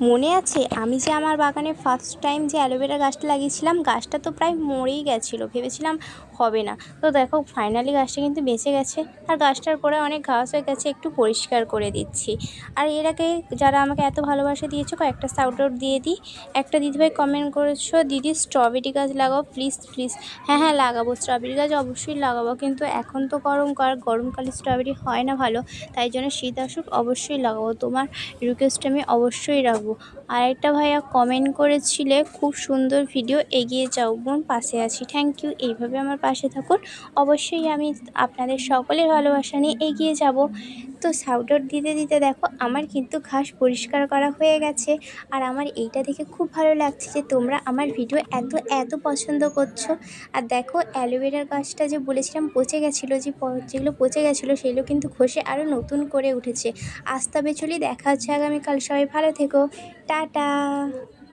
মনে আছে? আমি যে আমার বাগানে ফার্স্ট টাইম যে অ্যালোভেরা গাছটা লাগিয়েছিলাম, গাছটা তো প্রায় মরেই গেছিল। ভেবেছিলাম হবে না। তো দেখো ফাইনালি গাছটা কিন্তু বেঁচে গেছে। আর গাছটার গোড়ায় অনেক ঘাস হয়ে গেছে, একটু পরিষ্কার করে দিচ্ছি। আর এর আগে যারা আমাকে এত ভালোবাসা দিয়েছ, কয়েকটা সাউট আউট দিয়ে দিই। একটা দিদিভাই কমেন্ট করেছ, দিদি স্ট্রবেরি গাছ লাগাও প্লিজ প্লিজ হ্যাঁ হ্যাঁ লাগাবো। স্ট্রবেরি গাছ অবশ্যই লাগাবো। কিন্তু এখন তো গরমকাল গরমকালে স্ট্রবেরি হয় না ভালো। তাই জন্য শীত আসুক, অবশ্যই লাগাবো। তোমার রিকোয়েস্ট আমি অবশ্যই রাখব। আর একটা ভাইয়া কমেন্ট করেছিলে, খুব সুন্দর ভিডিও এগিয়ে যাও বোন, পাশে আছি থ্যাংক ইউ এইভাবে আমার পাশে থাকুন। অবশ্যই আমি আপনাদের সকলের ভালোবাসা নিয়ে এগিয়ে যাব। তো সাউট দিতে দিতে দেখো, আমার কিন্তু ঘাস পরিষ্কার করা হয়ে গেছে। আর আমার এইটা দেখে খুব ভালো লাগছে যে তোমরা আমার ভিডিও এত এত পছন্দ করছ। আর দেখো, অ্যালোভেরার গাছটা যে বলেছিলাম পচে গেছিল, যে যেগুলো পচে গেছিল, সেগুলো কিন্তু ঘষে আরও নতুন করে উঠেছে। আস্তা বেচলি দেখা হচ্ছে আগামীকাল। সবাই ভালো থেকো। 哒哒。